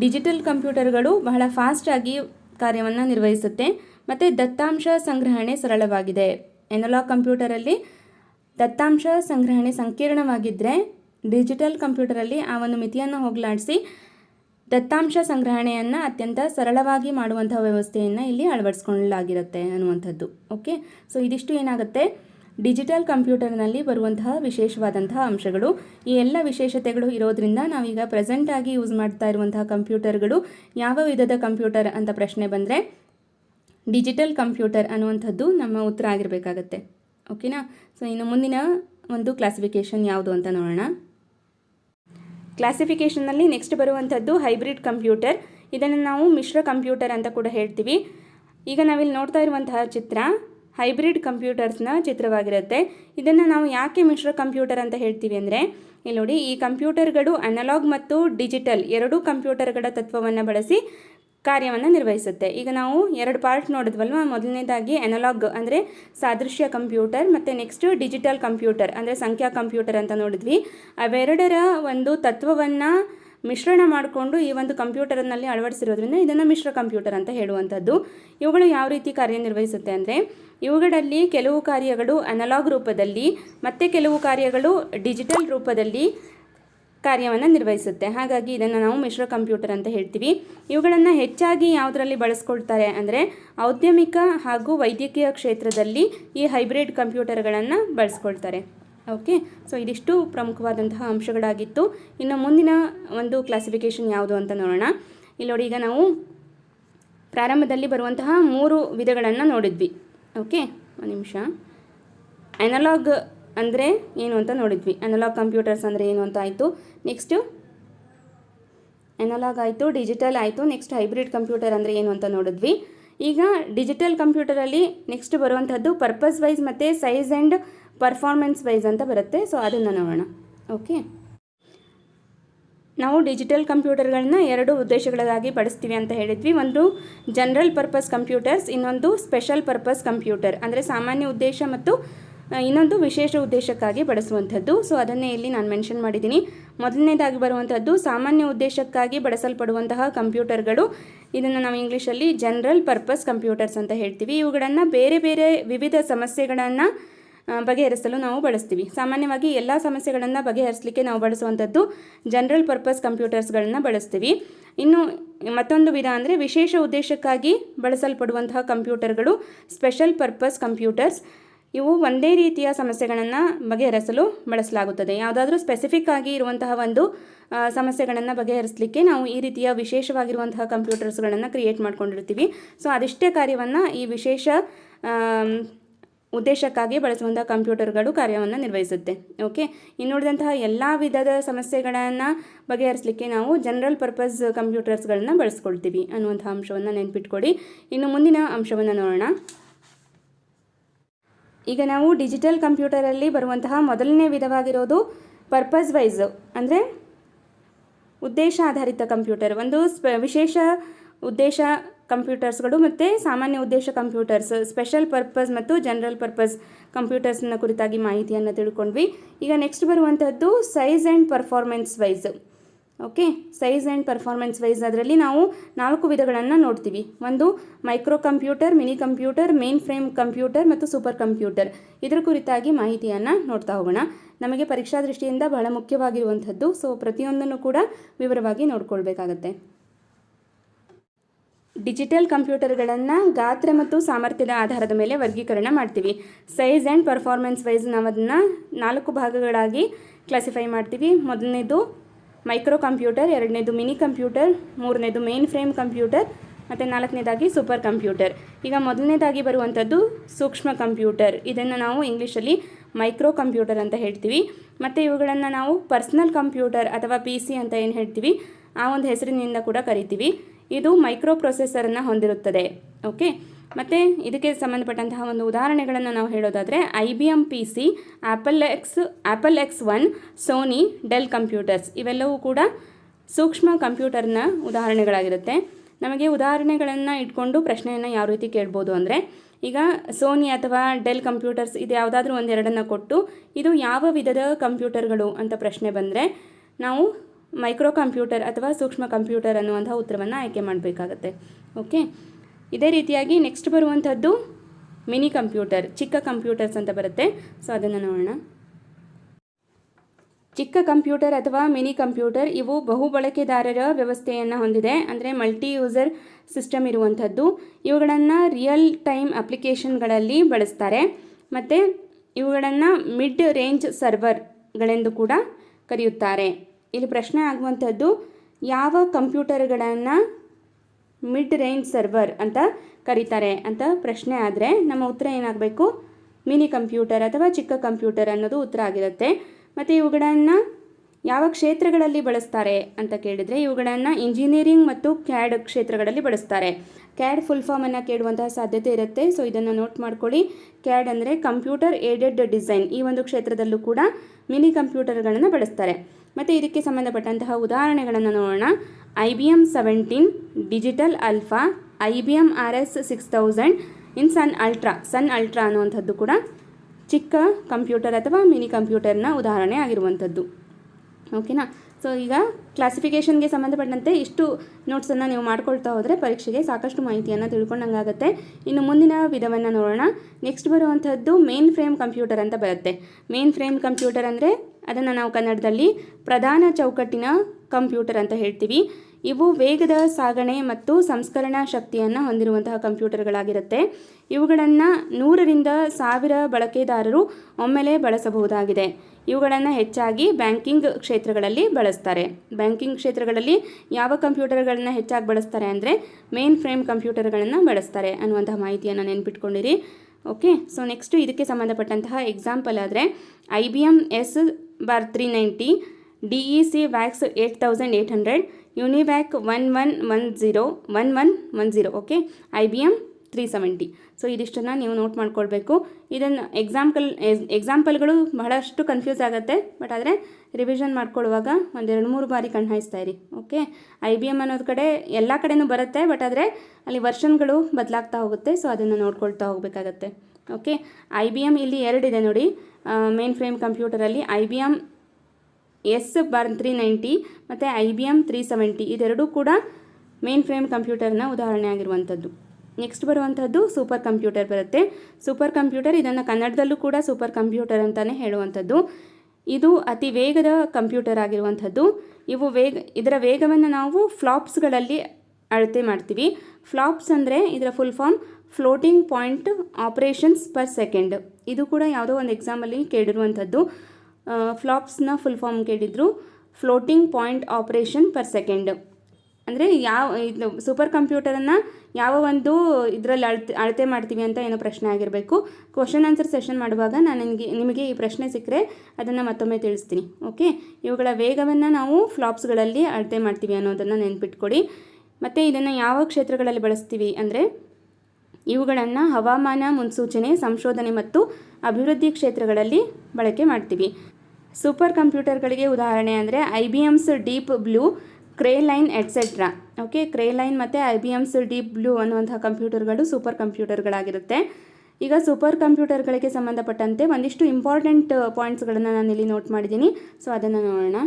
ಡಿಜಿಟಲ್ ಕಂಪ್ಯೂಟರ್ಗಳು ಬಹಳ ಫಾಸ್ಟಾಗಿ ಕಾರ್ಯವನ್ನು ನಿರ್ವಹಿಸುತ್ತೆ. ಮತ್ತು ದತ್ತಾಂಶ ಸಂಗ್ರಹಣೆ ಸರಳವಾಗಿದೆ. ಎನಲಾಗ್ ಕಂಪ್ಯೂಟರಲ್ಲಿ ದತ್ತಾಂಶ ಸಂಗ್ರಹಣೆ ಸಂಕೀರ್ಣವಾಗಿದ್ದರೆ ಡಿಜಿಟಲ್ ಕಂಪ್ಯೂಟರಲ್ಲಿ ಆ ಒಂದು ಮಿತಿಯನ್ನು ಹೋಗಲಾಡಿಸಿ ದತ್ತಾಂಶ ಸಂಗ್ರಹಣೆಯನ್ನು ಅತ್ಯಂತ ಸರಳವಾಗಿ ಮಾಡುವಂಥ ವ್ಯವಸ್ಥೆಯನ್ನು ಇಲ್ಲಿ ಅಳವಡಿಸ್ಕೊಳ್ಳಲಾಗಿರುತ್ತೆ ಅನ್ನುವಂಥದ್ದು. ಓಕೆ ಸೊ ಇದಿಷ್ಟು ಏನಾಗುತ್ತೆ? ಡಿಜಿಟಲ್ ಕಂಪ್ಯೂಟರ್ನಲ್ಲಿ ಬರುವಂತಹ ವಿಶೇಷವಾದಂತಹ ಅಂಶಗಳು. ಈ ಎಲ್ಲ ವಿಶೇಷತೆಗಳು ಇರೋದ್ರಿಂದ ನಾವೀಗ ಪ್ರೆಸೆಂಟಾಗಿ ಯೂಸ್ ಮಾಡ್ತಾ ಇರುವಂತಹ ಕಂಪ್ಯೂಟರ್ಗಳು ಯಾವ ವಿಧದ ಕಂಪ್ಯೂಟರ್ ಅಂತ ಪ್ರಶ್ನೆ ಬಂದರೆ ಡಿಜಿಟಲ್ ಕಂಪ್ಯೂಟರ್ ಅನ್ನುವಂಥದ್ದು ನಮ್ಮ ಉತ್ತರ ಆಗಿರಬೇಕಾಗತ್ತೆ. ಓಕೆನಾ? ಸೊ ಇನ್ನು ಮುಂದಿನ ಒಂದು ಕ್ಲಾಸಿಫಿಕೇಷನ್ ಯಾವುದು ಅಂತ ನೋಡೋಣ. ಕ್ಲಾಸಿಫಿಕೇಷನ್ನಲ್ಲಿ ನೆಕ್ಸ್ಟ್ ಬರುವಂಥದ್ದು ಹೈಬ್ರಿಡ್ ಕಂಪ್ಯೂಟರ್ ಇದನ್ನು ನಾವು ಮಿಶ್ರ ಕಂಪ್ಯೂಟರ್ ಅಂತ ಕೂಡ ಹೇಳ್ತೀವಿ. ಈಗ ನಾವಿಲ್ಲಿ ನೋಡ್ತಾ ಇರುವಂತಹ ಚಿತ್ರ ಹೈಬ್ರಿಡ್ ಕಂಪ್ಯೂಟರ್ಸ್ನ ಚಿತ್ರವಾಗಿರುತ್ತೆ. ಇದನ್ನು ನಾವು ಯಾಕೆ ಮಿಶ್ರ ಕಂಪ್ಯೂಟರ್ ಅಂತ ಹೇಳ್ತೀವಿ ಅಂದರೆ, ಇಲ್ಲಿ ನೋಡಿ ಈ ಕಂಪ್ಯೂಟರ್ಗಳು ಅನಲಾಗ್ ಮತ್ತು ಡಿಜಿಟಲ್ ಎರಡೂ ಕಂಪ್ಯೂಟರ್ಗಳ ತತ್ವವನ್ನು ಬಳಸಿ ಕಾರ್ಯವನ್ನು ನಿರ್ವಹಿಸುತ್ತೆ. ಈಗ ನಾವು ಎರಡು ಪಾರ್ಟ್ ನೋಡಿದ್ವಲ್ವ? ಮೊದಲನೇದಾಗಿ ಅನಲಾಗ್ ಅಂದರೆ ಸಾದೃಶ್ಯ ಕಂಪ್ಯೂಟರ್ ಮತ್ತು ನೆಕ್ಸ್ಟ್ ಡಿಜಿಟಲ್ ಕಂಪ್ಯೂಟರ್ ಅಂದರೆ ಸಂಖ್ಯಾ ಕಂಪ್ಯೂಟರ್ ಅಂತ ನೋಡಿದ್ವಿ. ಅವೆರಡರ ಒಂದು ತತ್ವವನ್ನು ಮಿಶ್ರಣ ಮಾಡಿಕೊಂಡು ಈ ಒಂದು ಕಂಪ್ಯೂಟರ್ನಲ್ಲಿ ಅಳವಡಿಸಿರೋದ್ರಿಂದ ಇದನ್ನು ಮಿಶ್ರ ಕಂಪ್ಯೂಟರ್ ಅಂತ ಹೇಳುವಂಥದ್ದು. ಇವುಗಳು ಯಾವ ರೀತಿ ಕಾರ್ಯನಿರ್ವಹಿಸುತ್ತೆ ಅಂದರೆ ಇವುಗಳಲ್ಲಿ ಕೆಲವು ಕಾರ್ಯಗಳು ಅನಲಾಗ್ ರೂಪದಲ್ಲಿ ಮತ್ತು ಕೆಲವು ಕಾರ್ಯಗಳು ಡಿಜಿಟಲ್ ರೂಪದಲ್ಲಿ ಕಾರ್ಯವನ್ನು ನಿರ್ವಹಿಸುತ್ತೆ. ಹಾಗಾಗಿ ಇದನ್ನು ನಾವು ಮಿಶ್ರ ಕಂಪ್ಯೂಟರ್ ಅಂತ ಹೇಳ್ತೀವಿ. ಇವುಗಳನ್ನು ಹೆಚ್ಚಾಗಿ ಯಾವುದರಲ್ಲಿ ಬಳಸ್ಕೊಳ್ತಾರೆ ಅಂದರೆ ಔದ್ಯಮಿಕ ಹಾಗೂ ವೈದ್ಯಕೀಯ ಕ್ಷೇತ್ರದಲ್ಲಿ ಈ ಹೈಬ್ರಿಡ್ ಕಂಪ್ಯೂಟರ್ಗಳನ್ನು ಬಳಸ್ಕೊಳ್ತಾರೆ. ಓಕೆ ಸೊ ಇದಿಷ್ಟು ಪ್ರಮುಖವಾದಂತಹ ಅಂಶಗಳಾಗಿತ್ತು. ಇನ್ನು ಮುಂದಿನ ಒಂದು ಕ್ಲಾಸಿಫಿಕೇಷನ್ ಯಾವುದು ಅಂತ ನೋಡೋಣ. ಇಲ್ಲಿ ನೋಡಿ, ಈಗ ನಾವು ಪ್ರಾರಂಭದಲ್ಲಿ ಬರುವಂತಹ ಮೂರು ವಿಧಗಳನ್ನು ನೋಡಿದ್ವಿ. ಓಕೆ ಒಂದು ನಿಮಿಷ. ಅನಲಾಗ್ ಅಂದರೆ ಏನು ಅಂತ ನೋಡಿದ್ವಿ. ಅನಲಾಗ್ ಕಂಪ್ಯೂಟರ್ಸ್ ಅಂದರೆ ಏನು ಅಂತ ಆಯಿತು. ನೆಕ್ಸ್ಟು ಅನಲಾಗ್ ಆಯಿತು ಡಿಜಿಟಲ್ ಆಯಿತು ನೆಕ್ಸ್ಟ್ ಹೈಬ್ರಿಡ್ ಕಂಪ್ಯೂಟರ್ ಅಂದರೆ ಏನು ಅಂತ ನೋಡಿದ್ವಿ. ಈಗ ಡಿಜಿಟಲ್ ಕಂಪ್ಯೂಟರಲ್ಲಿ ನೆಕ್ಸ್ಟ್ ಬರುವಂಥದ್ದು ಪರ್ಪಸ್ ವೈಸ್ ಮತ್ತು ಸೈಜ್ ಆ್ಯಂಡ್ ಪರ್ಫಾರ್ಮೆನ್ಸ್ ವೈಸ್ ಅಂತ ಬರುತ್ತೆ. ಸೊ ಅದನ್ನು ನೋಡೋಣ. ಓಕೆ ನಾವು ಡಿಜಿಟಲ್ ಕಂಪ್ಯೂಟರ್ಗಳನ್ನ ಎರಡು ಉದ್ದೇಶಗಳಿಗಾಗಿ ಬಳಸ್ತೀವಿ ಅಂತ ಹೇಳಿದ್ವಿ. ಒಂದು ಜನರಲ್ ಪರ್ಪಸ್ ಕಂಪ್ಯೂಟರ್ಸ್ ಇನ್ನೊಂದು ಸ್ಪೆಷಲ್ ಪರ್ಪಸ್ ಕಂಪ್ಯೂಟರ್ ಅಂದರೆ ಸಾಮಾನ್ಯ ಉದ್ದೇಶ ಮತ್ತು ಇನ್ನೊಂದು ವಿಶೇಷ ಉದ್ದೇಶಕ್ಕಾಗಿ ಬಳಸುವಂಥದ್ದು. ಸೊ ಅದನ್ನೇ ಇಲ್ಲಿ ನಾನು ಮೆನ್ಷನ್ ಮಾಡಿದ್ದೀನಿ. ಮೊದಲನೇದಾಗಿ ಬರುವಂಥದ್ದು ಸಾಮಾನ್ಯ ಉದ್ದೇಶಕ್ಕಾಗಿ ಬಳಸಲ್ಪಡುವಂತಹ ಕಂಪ್ಯೂಟರ್ಗಳು. ಇದನ್ನು ನಾವು ಇಂಗ್ಲೀಷಲ್ಲಿ ಜನರಲ್ ಪರ್ಪಸ್ ಕಂಪ್ಯೂಟರ್ಸ್ ಅಂತ ಹೇಳ್ತೀವಿ. ಇವುಗಳನ್ನು ಬೇರೆ ಬೇರೆ ವಿವಿಧ ಸಮಸ್ಯೆಗಳನ್ನು ಬಗೆಹರಿಸಲು ನಾವು ಬಳಸ್ತೀವಿ. ಸಾಮಾನ್ಯವಾಗಿ ಎಲ್ಲ ಸಮಸ್ಯೆಗಳನ್ನು ಬಗೆಹರಿಸಲಿಕ್ಕೆ ನಾವು ಬಳಸುವಂಥದ್ದು ಜನರಲ್ ಪರ್ಪಸ್ ಕಂಪ್ಯೂಟರ್ಸ್ಗಳನ್ನು ಬಳಸ್ತೀವಿ. ಇನ್ನು ಮತ್ತೊಂದು ವಿಧ ಅಂದರೆ ವಿಶೇಷ ಉದ್ದೇಶಕ್ಕಾಗಿ ಬಳಸಲ್ಪಡುವಂತಹ ಕಂಪ್ಯೂಟರ್ಗಳು ಸ್ಪೆಷಲ್ ಪರ್ಪಸ್ ಕಂಪ್ಯೂಟರ್ಸ್ ಇವು ಒಂದೇ ರೀತಿಯ ಸಮಸ್ಯೆಗಳನ್ನು ಬಗೆಹರಿಸಲು ಬಳಸಲಾಗುತ್ತದೆ. ಯಾವುದಾದ್ರೂ ಸ್ಪೆಸಿಫಿಕ್ ಆಗಿ ಇರುವಂತಹ ಒಂದು ಸಮಸ್ಯೆಗಳನ್ನು ಬಗೆಹರಿಸಲಿಕ್ಕೆ ನಾವು ಈ ರೀತಿಯ ವಿಶೇಷವಾಗಿರುವಂತಹ ಕಂಪ್ಯೂಟರ್ಸ್ಗಳನ್ನು ಕ್ರಿಯೇಟ್ ಮಾಡ್ಕೊಂಡಿರ್ತೀವಿ. ಸೊ ಅದಿಷ್ಟೇ ಕಾರ್ಯವನ್ನು ಈ ವಿಶೇಷ ಉದ್ದೇಶಕ್ಕಾಗಿ ಬಳಸುವಂತಹ ಕಂಪ್ಯೂಟರ್ಗಳು ಕಾರ್ಯವನ್ನು ನಿರ್ವಹಿಸುತ್ತೆ. ಓಕೆ ಇನ್ನುಳಿದಂತಹ ಎಲ್ಲ ವಿಧದ ಸಮಸ್ಯೆಗಳನ್ನು ಬಗೆಹರಿಸಲಿಕ್ಕೆ ನಾವು ಜನರಲ್ ಪರ್ಪಸ್ ಕಂಪ್ಯೂಟರ್ಸ್ಗಳನ್ನು ಬಳಸ್ಕೊಳ್ತೀವಿ ಅನ್ನುವಂಥ ಅಂಶವನ್ನು ನೆನ್ಪಿಟ್ಕೊಳ್ಳಿ ಇನ್ನು ಮುಂದಿನ ಅಂಶವನ್ನು ನೋಡೋಣ. ಈಗ ನಾವು ಡಿಜಿಟಲ್ ಕಂಪ್ಯೂಟರಲ್ಲಿ ಬರುವಂತಹ ಮೊದಲನೇ ವಿಧವಾಗಿರೋದು ಪರ್ಪಸ್ ವೈಸ್ ಅಂದರೆ ಉದ್ದೇಶ ಆಧಾರಿತ ಕಂಪ್ಯೂಟರ್ ಒಂದು ಸ್ಪ, ವಿಶೇಷ ಉದ್ದೇಶ ಕಂಪ್ಯೂಟರ್ಸ್ಗಳು ಮತ್ತು ಸಾಮಾನ್ಯ ಉದ್ದೇಶ ಕಂಪ್ಯೂಟರ್ಸ್ ಸ್ಪೆಷಲ್ ಪರ್ಪಸ್ ಮತ್ತು ಜನರಲ್ ಪರ್ಪಸ್ ಕಂಪ್ಯೂಟರ್ಸ್ನ ಕುರಿತಾಗಿ ಮಾಹಿತಿಯನ್ನು ತಿಳ್ಕೊಂಡ್ವಿ. ಈಗ ನೆಕ್ಸ್ಟ್ ಬರುವಂಥದ್ದು size and performance wise okay size and performance wise ಅದರಲ್ಲಿ ನಾವು ನಾಲ್ಕು ವಿಧಗಳನ್ನು ನೋಡ್ತೀವಿ. ಒಂದು micro computer mini computer mainframe computer ಮತ್ತು ಸೂಪರ್ ಕಂಪ್ಯೂಟರ್ ಇದರ ಕುರಿತಾಗಿ ಮಾಹಿತಿಯನ್ನು ನೋಡ್ತಾ ಹೋಗೋಣ. ನಮಗೆ ಪರೀಕ್ಷಾ ದೃಷ್ಟಿಯಿಂದ ಬಹಳ ಮುಖ್ಯವಾಗಿರುವಂಥದ್ದು ಸೊ ಪ್ರತಿಯೊಂದನ್ನು ಕೂಡ ವಿವರವಾಗಿ ನೋಡ್ಕೊಳ್ಬೇಕಾಗತ್ತೆ. ಡಿಜಿಟಲ್ ಕಂಪ್ಯೂಟರ್ಗಳನ್ನು ಗಾತ್ರ ಮತ್ತು ಸಾಮರ್ಥ್ಯದ ಆಧಾರದ ಮೇಲೆ ವರ್ಗೀಕರಣ ಮಾಡ್ತೀವಿ. ಸೈಜ್ ಆ್ಯಂಡ್ ಪರ್ಫಾರ್ಮೆನ್ಸ್ ವೈಸ್ ನಾವು ಅದನ್ನು ನಾಲ್ಕು ಭಾಗಗಳಾಗಿ ಕ್ಲಾಸಿಫೈ ಮಾಡ್ತೀವಿ. ಮೊದಲನೇದು ಮೈಕ್ರೋ ಕಂಪ್ಯೂಟರ್ ಎರಡನೇದು ಮಿನಿ ಕಂಪ್ಯೂಟರ್, ಮೂರನೇದು ಮೇನ್ ಫ್ರೇಮ್ ಕಂಪ್ಯೂಟರ್, ಮತ್ತು ನಾಲ್ಕನೇದಾಗಿ ಸೂಪರ್ ಕಂಪ್ಯೂಟರ್. ಈಗ ಮೊದಲನೇದಾಗಿ ಬರುವಂಥದ್ದು ಸೂಕ್ಷ್ಮ ಕಂಪ್ಯೂಟರ್. ಇದನ್ನು ನಾವು ಇಂಗ್ಲೀಷಲ್ಲಿ ಮೈಕ್ರೋ ಕಂಪ್ಯೂಟರ್ ಅಂತ ಹೇಳ್ತೀವಿ. ಮತ್ತು ಇವುಗಳನ್ನು ನಾವು ಪರ್ಸ್ನಲ್ ಕಂಪ್ಯೂಟರ್ ಅಥವಾ ಪಿ ಸಿ ಅಂತ ಏನು ಹೇಳ್ತೀವಿ? ಆ ಒಂದು ಹೆಸರಿನಿಂದ ಕೂಡ ಕರಿತೀವಿ. ಇದು ಮೈಕ್ರೋ ಪ್ರೊಸೆಸರನ್ನು ಹೊಂದಿರುತ್ತದೆ. ಓಕೆ? ಮತ್ತು ಇದಕ್ಕೆ ಸಂಬಂಧಪಟ್ಟಂತಹ ಒಂದು ಉದಾಹರಣೆಗಳನ್ನು ನಾವು ಹೇಳೋದಾದರೆ I B M P C Apple X Apple X one, Sony, Dell computers ಇವೆಲ್ಲವೂ ಕೂಡ ಸೂಕ್ಷ್ಮ ಕಂಪ್ಯೂಟರ್ನ ಉದಾಹರಣೆಗಳಾಗಿರುತ್ತೆ. ನಮಗೆ ಉದಾಹರಣೆಗಳನ್ನು ಇಟ್ಕೊಂಡು ಪ್ರಶ್ನೆಯನ್ನು ಯಾವ ರೀತಿ ಕೇಳ್ಬೋದು ಅಂದರೆ ಈಗ ಸೋನಿ ಅಥವಾ ಡೆಲ್ ಕಂಪ್ಯೂಟರ್ಸ್ ಇದು ಯಾವುದಾದ್ರೂ ಒಂದೆರಡನ್ನು ಕೊಟ್ಟು ಇದು ಯಾವ ವಿಧದ ಕಂಪ್ಯೂಟರ್ಗಳು ಅಂತ ಪ್ರಶ್ನೆ ಬಂದರೆ ನಾವು ಮೈಕ್ರೋ ಕಂಪ್ಯೂಟರ್ ಅಥವಾ ಸೂಕ್ಷ್ಮ ಕಂಪ್ಯೂಟರ್ ಅನ್ನುವಂಥ ಉತ್ತರವನ್ನು ಆಯ್ಕೆ ಮಾಡಬೇಕಾಗತ್ತೆ. ಓಕೆ? ಇದೇ ರೀತಿಯಾಗಿ ನೆಕ್ಸ್ಟ್ ಬರುವಂಥದ್ದು ಮಿನಿ ಕಂಪ್ಯೂಟರ್ ಚಿಕ್ಕ ಕಂಪ್ಯೂಟರ್ಸ್ ಅಂತ ಬರುತ್ತೆ. ಸೊ ಅದನ್ನು ನೋಡೋಣ. ಚಿಕ್ಕ ಕಂಪ್ಯೂಟರ್ ಅಥವಾ ಮಿನಿ ಕಂಪ್ಯೂಟರ್ ಇವು ಬಹು ಬಳಕೆದಾರರ ವ್ಯವಸ್ಥೆಯನ್ನು ಹೊಂದಿದೆ. ಅಂದರೆ ಮಲ್ಟಿ ಯೂಸರ್ ಸಿಸ್ಟಮ್ ಇರುವಂಥದ್ದು. ಇವುಗಳನ್ನು ರಿಯಲ್ ಟೈಮ್ ಅಪ್ಲಿಕೇಶನ್ಗಳಲ್ಲಿ ಬಳಸ್ತಾರೆ. ಮತ್ತು ಇವುಗಳನ್ನು ಮಿಡ್ ರೇಂಜ್ ಸರ್ವರ್ಗಳೆಂದು ಕೂಡ ಕರೆಯುತ್ತಾರೆ. ಇಲ್ಲಿ ಪ್ರಶ್ನೆ ಆಗುವಂಥದ್ದು, ಯಾವ ಕಂಪ್ಯೂಟರ್ಗಳನ್ನು ಮಿಡ್ ರೇಂಜ್ ಸರ್ವರ್ ಅಂತ ಕರೀತಾರೆ ಅಂತ ಪ್ರಶ್ನೆ ಆದರೆ ನಮ್ಮ ಉತ್ತರ ಏನಾಗಬೇಕು? ಮಿನಿ ಕಂಪ್ಯೂಟರ್ ಅಥವಾ ಚಿಕ್ಕ ಕಂಪ್ಯೂಟರ್ ಅನ್ನೋದು ಉತ್ತರ ಆಗಿರುತ್ತೆ. ಮತ್ತು ಇವುಗಳನ್ನು ಯಾವ ಕ್ಷೇತ್ರಗಳಲ್ಲಿ ಬಳಸ್ತಾರೆ ಅಂತ ಕೇಳಿದರೆ ಇವುಗಳನ್ನು ಇಂಜಿನಿಯರಿಂಗ್ ಮತ್ತು ಕ್ಯಾಡ್ ಕ್ಷೇತ್ರಗಳಲ್ಲಿ ಬಳಸ್ತಾರೆ. ಕ್ಯಾಡ್ ಫುಲ್ ಫಾರ್ಮನ್ನು ಕೇಳುವಂತಹ ಸಾಧ್ಯತೆ ಇರುತ್ತೆ. ಸೊ ಇದನ್ನು ನೋಟ್ ಮಾಡ್ಕೊಳ್ಳಿ. ಕ್ಯಾಡ್ ಅಂದರೆ ಕಂಪ್ಯೂಟರ್ ಏಡೆಡ್ ಡಿಸೈನ್ ಈ ಒಂದು ಕ್ಷೇತ್ರದಲ್ಲೂ ಕೂಡ ಮಿನಿ ಕಂಪ್ಯೂಟರ್ಗಳನ್ನು ಬಳಸ್ತಾರೆ. ಮತ್ತು ಇದಕ್ಕೆ ಸಂಬಂಧಪಟ್ಟಂತಹ ಉದಾಹರಣೆಗಳನ್ನು ನೋಡೋಣ. I B M seventeen, digital alpha I B M R S six thousand, in Sun Ultra Sun Ultra ಅನ್ನುವಂಥದ್ದು ಕೂಡ ಚಿಕ್ಕ ಕಂಪ್ಯೂಟರ್ ಅಥವಾ ಮಿನಿ ಕಂಪ್ಯೂಟರ್ನ ಉದಾಹರಣೆ ಆಗಿರುವಂಥದ್ದು. ಓಕೆನಾ? ಸೊ ಈಗ ಕ್ಲಾಸಿಫಿಕೇಷನ್ಗೆ ಸಂಬಂಧಪಟ್ಟಂತೆ ಇಷ್ಟು ನೋಟ್ಸನ್ನು ನೀವು ಮಾಡ್ಕೊಳ್ತಾ ಹೋದರೆ ಪರೀಕ್ಷೆಗೆ ಸಾಕಷ್ಟು ಮಾಹಿತಿಯನ್ನು ತಿಳ್ಕೊಂಡಂಗಾಗುತ್ತೆ. ಇನ್ನು ಮುಂದಿನ ವಿಧವನ್ನು ನೋಡೋಣ. ನೆಕ್ಸ್ಟ್ ಬರುವಂಥದ್ದು ಮೇನ್ ಫ್ರೇಮ್ ಕಂಪ್ಯೂಟರ್ ಅಂತ ಬರುತ್ತೆ. ಮೇನ್ ಫ್ರೇಮ್ ಕಂಪ್ಯೂಟರ್ ಅಂದರೆ ಅದನ್ನು ನಾವು ಕನ್ನಡದಲ್ಲಿ ಪ್ರಧಾನ ಚೌಕಟ್ಟಿನ ಕಂಪ್ಯೂಟರ್ ಅಂತ ಹೇಳ್ತೀವಿ. ಇವು ವೇಗದ ಸಾಗಣೆ ಮತ್ತು ಸಂಸ್ಕರಣಾ ಶಕ್ತಿಯನ್ನು ಹೊಂದಿರುವಂತಹ ಕಂಪ್ಯೂಟರ್ಗಳಾಗಿರುತ್ತೆ. ಇವುಗಳನ್ನು ನೂರರಿಂದ ಸಾವಿರ ಬಳಕೆದಾರರು ಒಮ್ಮೆಲೆ ಬಳಸಬಹುದಾಗಿದೆ. ಇವುಗಳನ್ನು ಹೆಚ್ಚಾಗಿ ಬ್ಯಾಂಕಿಂಗ್ ಕ್ಷೇತ್ರಗಳಲ್ಲಿ ಬಳಸ್ತಾರೆ. ಬ್ಯಾಂಕಿಂಗ್ ಕ್ಷೇತ್ರಗಳಲ್ಲಿ ಯಾವ ಕಂಪ್ಯೂಟರ್ಗಳನ್ನು ಹೆಚ್ಚಾಗಿ ಬಳಸ್ತಾರೆ ಅಂದರೆ ಮೇನ್ ಫ್ರೇಮ್ ಕಂಪ್ಯೂಟರ್ಗಳನ್ನು ಬಳಸ್ತಾರೆ ಅನ್ನುವಂತಹ ಮಾಹಿತಿಯನ್ನು ನೆನ್ಪಿಟ್ಕೊಂಡಿರಿ. ಓಕೆ, ಸೊ ನೆಕ್ಸ್ಟು ಇದಕ್ಕೆ ಸಂಬಂಧಪಟ್ಟಂತಹ ಎಕ್ಸಾಂಪಲ್ ಆದರೆ I B M S bar three ninety D E C VAX eight thousand eight hundred Univac one one one zero one one one zero okay I B M three seventy so ಇದಿಷ್ಟನ್ನು ನೀವು note ಮಾಡ್ಕೊಳ್ಬೇಕು. ಇದನ್ನು example ಎಕ್ಸಾಂಪಲ್ಗಳು ಬಹಳಷ್ಟು confuse ಆಗುತ್ತೆ. But ಆದರೆ revision ಮಾಡ್ಕೊಳ್ಳುವಾಗ ಒಂದೆರಡು ಮೂರು ಬಾರಿ ಕಣ್ಣು ಹಾಯಿಸ್ತಾ ಇರಿ ಓಕೆ ಐ ಬಿ ಎಂ ಅನ್ನೋದು ಕಡೆ ಎಲ್ಲ ಕಡೆನೂ ಬರುತ್ತೆ. ಬಟ್ ಆದರೆ, ಅಲ್ಲಿ ವರ್ಷನ್ಗಳು ಬದಲಾಗ್ತಾ ಹೋಗುತ್ತೆ. ಸೊ ಅದನ್ನು ನೋಡ್ಕೊಳ್ತಾ ಹೋಗಬೇಕಾಗತ್ತೆ ಓಕೆ ಐ ಬಿ ಎಂ ಇಲ್ಲಿ ಎರಡಿದೆ ನೋಡಿ. Main frame ಕಂಪ್ಯೂಟರಲ್ಲಿ I B M S bar three ninety ಮತ್ತು I B M three seventy ಇದೆರಡೂ ಕೂಡ ಮೇನ್ ಫ್ರೇಮ್ ಕಂಪ್ಯೂಟರ್ನ ಉದಾಹರಣೆ ಆಗಿರುವಂಥದ್ದು. ನೆಕ್ಸ್ಟ್ ಬರುವಂಥದ್ದು ಸೂಪರ್ ಕಂಪ್ಯೂಟರ್ ಬರುತ್ತೆ. ಸೂಪರ್ ಕಂಪ್ಯೂಟರ್ ಇದನ್ನು ಕನ್ನಡದಲ್ಲೂ ಕೂಡ ಸೂಪರ್ ಕಂಪ್ಯೂಟರ್ ಅಂತಲೇ ಹೇಳುವಂಥದ್ದು. ಇದು ಅತಿ ವೇಗದ ಕಂಪ್ಯೂಟರ್ ಆಗಿರುವಂಥದ್ದು. ಇವು ವೇಗ, ಇದರ ವೇಗವನ್ನು ನಾವು ಫ್ಲಾಪ್ಸ್ಗಳಲ್ಲಿ ಅಳತೆ ಮಾಡ್ತೀವಿ. ಫ್ಲಾಪ್ಸ್ ಅಂದರೆ ಇದರ full form floating point operations per second ಇದು ಕೂಡ ಯಾವುದೋ ಒಂದು ಎಕ್ಸಾಮಲ್ಲಿ ಕೇಳಿರುವಂಥದ್ದು. ಫ್ಲಾಪ್ಸ್ನ ಫುಲ್ ಫಾರ್ಮ್ ಕೇಳಿದ್ರು. Floating point operation per second ಅಂದರೆ ಯಾವ, ಇದು ಸೂಪರ್ ಕಂಪ್ಯೂಟರನ್ನು ಯಾವ ಒಂದು ಇದರಲ್ಲಿ ಅಳತೆ ಅಳತೆ ಮಾಡ್ತೀವಿ ಅಂತ ಏನೋ ಪ್ರಶ್ನೆ ಆಗಿರಬೇಕು. ಕ್ವಶನ್ ಆನ್ಸರ್ ಸೆಷನ್ ಮಾಡುವಾಗ ನಾನು ನಿಮಗೆ ನಿಮಗೆ ಈ ಪ್ರಶ್ನೆ ಸಿಕ್ಕರೆ ಅದನ್ನು ಮತ್ತೊಮ್ಮೆ ತಿಳಿಸ್ತೀನಿ. ಓಕೆ ಇವುಗಳ ವೇಗವನ್ನು ನಾವು ಫ್ಲಾಪ್ಸ್ಗಳಲ್ಲಿ ಅಳತೆ ಮಾಡ್ತೀವಿ ಅನ್ನೋದನ್ನು ನೆನ್ಪಿಟ್ಕೊಡಿ. ಮತ್ತು ಇದನ್ನು ಯಾವ ಕ್ಷೇತ್ರಗಳಲ್ಲಿ ಬಳಸ್ತೀವಿ ಅಂದರೆ ಇವುಗಳನ್ನು ಹವಾಮಾನ ಮುನ್ಸೂಚನೆ, ಸಂಶೋಧನೆ ಮತ್ತು ಅಭಿವೃದ್ಧಿ ಕ್ಷೇತ್ರಗಳಲ್ಲಿ ಬಳಕೆ ಮಾಡ್ತೀವಿ. ಸೂಪರ್ ಕಂಪ್ಯೂಟರ್ಗಳಿಗೆ ಉದಾಹರಣೆ ಅಂದರೆ I B M's Deep Blue, Cray line etcetera okay Cray line ಮತ್ತು I B M's Deep Blue ಅನ್ನುವಂತಹ ಕಂಪ್ಯೂಟರ್ಗಳು ಸೂಪರ್ ಕಂಪ್ಯೂಟರ್ಗಳಾಗಿರುತ್ತೆ. ಈಗ ಸೂಪರ್ ಕಂಪ್ಯೂಟರ್ಗಳಿಗೆ ಸಂಬಂಧಪಟ್ಟಂತೆ ಒಂದಿಷ್ಟು ಇಂಪಾರ್ಟೆಂಟ್ ಪಾಯಿಂಟ್ಸ್ಗಳನ್ನು ನಾನು ಇಲ್ಲಿ ನೋಟ್ ಮಾಡಿದ್ದೀನಿ. ಸೊ ಅದನ್ನು ನೋಡೋಣ.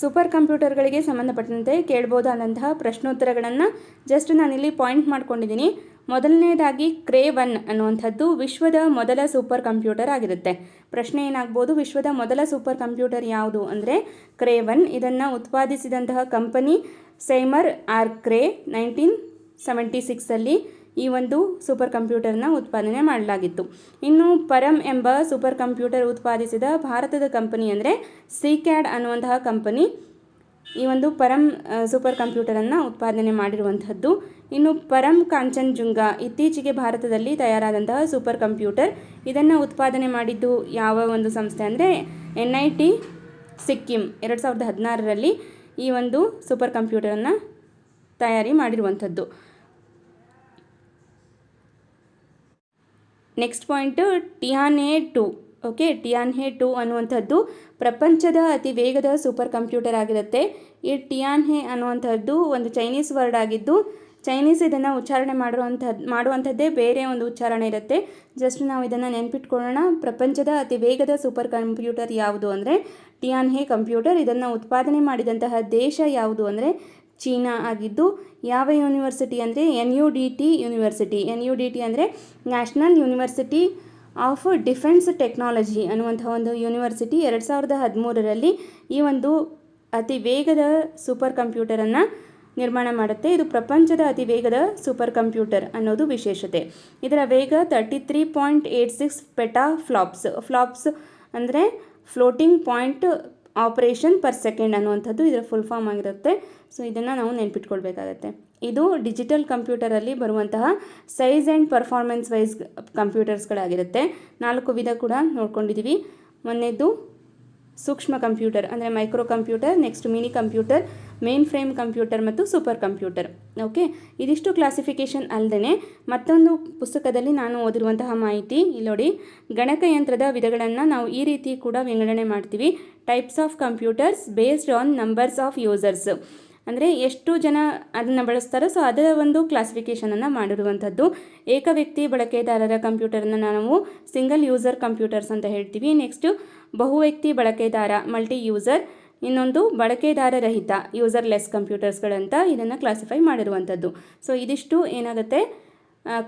ಸೂಪರ್ ಕಂಪ್ಯೂಟರ್ಗಳಿಗೆ ಸಂಬಂಧಪಟ್ಟಂತೆ ಕೇಳ್ಬೋದಾದಂತಹ ಪ್ರಶ್ನೋತ್ತರಗಳನ್ನು ಜಸ್ಟ್ ನಾನಿಲ್ಲಿ ಪಾಯಿಂಟ್ ಮಾಡ್ಕೊಂಡಿದ್ದೀನಿ ಮೊದಲನೇದಾಗಿ ಕ್ರೇ ಒನ್ ಅನ್ನುವಂಥದ್ದು ವಿಶ್ವದ ಮೊದಲ ಸೂಪರ್ ಕಂಪ್ಯೂಟರ್ ಆಗಿರುತ್ತೆ. ಪ್ರಶ್ನೆ ಏನಾಗ್ಬೋದು? ವಿಶ್ವದ ಮೊದಲ ಸೂಪರ್ ಕಂಪ್ಯೂಟರ್ ಯಾವುದು ಅಂದರೆ ಕ್ರೇ ಒನ್. ಇದನ್ನು ಉತ್ಪಾದಿಸಿದಂತಹ company Seymour R Cray nineteen seventy ಸಿಕ್ಸಲ್ಲಿ ಈ ಒಂದು ಸೂಪರ್ ಕಂಪ್ಯೂಟರ್ನ ಉತ್ಪಾದನೆ ಮಾಡಲಾಗಿತ್ತು. ಇನ್ನು ಪರಮ್ ಎಂಬ ಸೂಪರ್ ಕಂಪ್ಯೂಟರ್ ಉತ್ಪಾದಿಸಿದ ಭಾರತದ ಕಂಪನಿ ಅಂದರೆ ಸಿಕ್ಯಾಡ್ ಅನ್ನುವಂತಹ ಕಂಪನಿ ಈ ಒಂದು ಪರಮ್ ಸೂಪರ್ ಕಂಪ್ಯೂಟರನ್ನು ಉತ್ಪಾದನೆ ಮಾಡಿರುವಂಥದ್ದು. ಇನ್ನು ಪರಮ್ ಕಾಂಚನ್ಜುಂಗ ಇತ್ತೀಚೆಗೆ ಭಾರತದಲ್ಲಿ ತಯಾರಾದಂತಹ ಸೂಪರ್ ಕಂಪ್ಯೂಟರ್ ಇದನ್ನು ಉತ್ಪಾದನೆ ಮಾಡಿದ್ದು ಯಾವ ಒಂದು ಸಂಸ್ಥೆ ಅಂದರೆ ಎನ್ ಐ ಟಿ ಸಿಕ್ಕಿಂ ಎರಡು ಸಾವಿರದ ಹದಿನಾರರಲ್ಲಿ ಈ ಒಂದು ಸೂಪರ್ ಕಂಪ್ಯೂಟರನ್ನು ತಯಾರಿ ಮಾಡಿರುವಂಥದ್ದು. Next point Tianhe two okay Tianhe two ಅನ್ನುವಂಥದ್ದು ಪ್ರಪಂಚದ ಅತಿ ವೇಗದ ಸೂಪರ್ ಕಂಪ್ಯೂಟರ್ ಆಗಿರುತ್ತೆ. ಈ ಟಿಯಾನ್ಹೆ ಅನ್ನುವಂಥದ್ದು ಒಂದು ಚೈನೀಸ್ ವರ್ಡ್ ಆಗಿದ್ದು ಚೈನೀಸ್ ಇದನ್ನು ಉಚ್ಚಾರಣೆ ಮಾಡುವಂಥದ್ದು ಮಾಡುವಂಥದ್ದೇ ಬೇರೆ ಒಂದು ಉಚ್ಚಾರಣೆ ಇರುತ್ತೆ. ಜಸ್ಟ್ ನಾವು ಇದನ್ನು ನೆನ್ಪಿಟ್ಕೊಳ್ಳೋಣ. ಪ್ರಪಂಚದ ಅತಿ ವೇಗದ ಸೂಪರ್ ಕಂಪ್ಯೂಟರ್ ಯಾವುದು ಅಂದರೆ ಟಿಯಾನ್ಹೆ ಕಂಪ್ಯೂಟರ್ ಇದನ್ನು ಉತ್ಪಾದನೆ ಮಾಡಿದಂತಹ ದೇಶ ಯಾವುದು ಅಂದರೆ ಚೀನಾ ಆಗಿದ್ದು ಯಾವ ಯೂನಿವರ್ಸಿಟಿ ಅಂದರೆ N U D T university. N U D T ಅಂದರೆ national university of defence technology ಅನ್ನುವಂಥ ಒಂದು ಯೂನಿವರ್ಸಿಟಿ ಎರಡು ಸಾವಿರದ ಹದಿಮೂರರಲ್ಲಿ ಈ ಒಂದು ಅತಿ ವೇಗದ ಸೂಪರ್ ಕಂಪ್ಯೂಟರನ್ನು ನಿರ್ಮಾಣ ಮಾಡುತ್ತೆ. ಇದು ಪ್ರಪಂಚದ ಅತಿ ವೇಗದ ಸೂಪರ್ ಕಂಪ್ಯೂಟರ್ ಅನ್ನೋದು ವಿಶೇಷತೆ. ಇದರ ವೇಗ thirty three point eight six peta flops. Flops ಅಂದರೆ floating point operation per second ಅನ್ನುವಂಥದ್ದು ಇದರ ಫುಲ್ ಫಾರ್ಮ್ ಆಗಿರುತ್ತೆ. ಸೊ ಇದನ್ನು ನಾವು ನೆನ್ಪಿಟ್ಕೊಳ್ಬೇಕಾಗತ್ತೆ. ಇದು ಡಿಜಿಟಲ್ ಕಂಪ್ಯೂಟರಲ್ಲಿ ಬರುವಂತಹ ಸೈಜ್ ಆ್ಯಂಡ್ ಪರ್ಫಾರ್ಮೆನ್ಸ್ ವೈಸ್ ಕಂಪ್ಯೂಟರ್ಸ್ಗಳಾಗಿರುತ್ತೆ ನಾಲ್ಕು ವಿಧ ಕೂಡ ನೋಡ್ಕೊಂಡಿದ್ದೀವಿ ಮೊನ್ನೆದ್ದು ಸೂಕ್ಷ್ಮ ಕಂಪ್ಯೂಟರ್ ಅಂದರೆ micro computer next mini computer mainframe computer ಮತ್ತು ಸೂಪರ್ ಕಂಪ್ಯೂಟರ್ ಓಕೆ ಇದಿಷ್ಟು ಕ್ಲಾಸಿಫಿಕೇಷನ್ ಅಲ್ಲದೆ ಮತ್ತೊಂದು ಪುಸ್ತಕದಲ್ಲಿ ನಾನು ಓದಿರುವಂತಹ ಮಾಹಿತಿ ಇಲ್ಲಿ ನೋಡಿ ಗಣಕಯಂತ್ರದ ವಿಧಗಳನ್ನು ನಾವು ಈ ರೀತಿ ಕೂಡ ವಿಂಗಡಣೆ ಮಾಡ್ತೀವಿ. Types of computers based on numbers of users ಅಂದರೆ ಎಷ್ಟು ಜನ ಅದನ್ನು ಬಳಸ್ತಾರೋ ಸೊ ಅದರ ಒಂದು ಕ್ಲಾಸಿಫಿಕೇಷನನ್ನು ಮಾಡಿರುವಂಥದ್ದು. ಏಕ ವ್ಯಕ್ತಿ ಬಳಕೆದಾರರ ಕಂಪ್ಯೂಟರನ್ನು ನಾವು ಸಿಂಗಲ್ ಯೂಸರ್ ಕಂಪ್ಯೂಟರ್ಸ್ ಅಂತ ಹೇಳ್ತೀವಿ. ನೆಕ್ಸ್ಟು ಬಹು ವ್ಯಕ್ತಿ ಬಳಕೆದಾರ ಮಲ್ಟಿ ಯೂಸರ್ ಇನ್ನೊಂದು ಬಳಕೆದಾರ ರಹಿತ ಯೂಸರ್ಲೆಸ್ ಕಂಪ್ಯೂಟರ್ಸ್ಗಳಂತ ಇದನ್ನು ಕ್ಲಾಸಿಫೈ ಮಾಡಿರುವಂಥದ್ದು. ಸೊ ಇದಿಷ್ಟು ಏನಾಗುತ್ತೆ?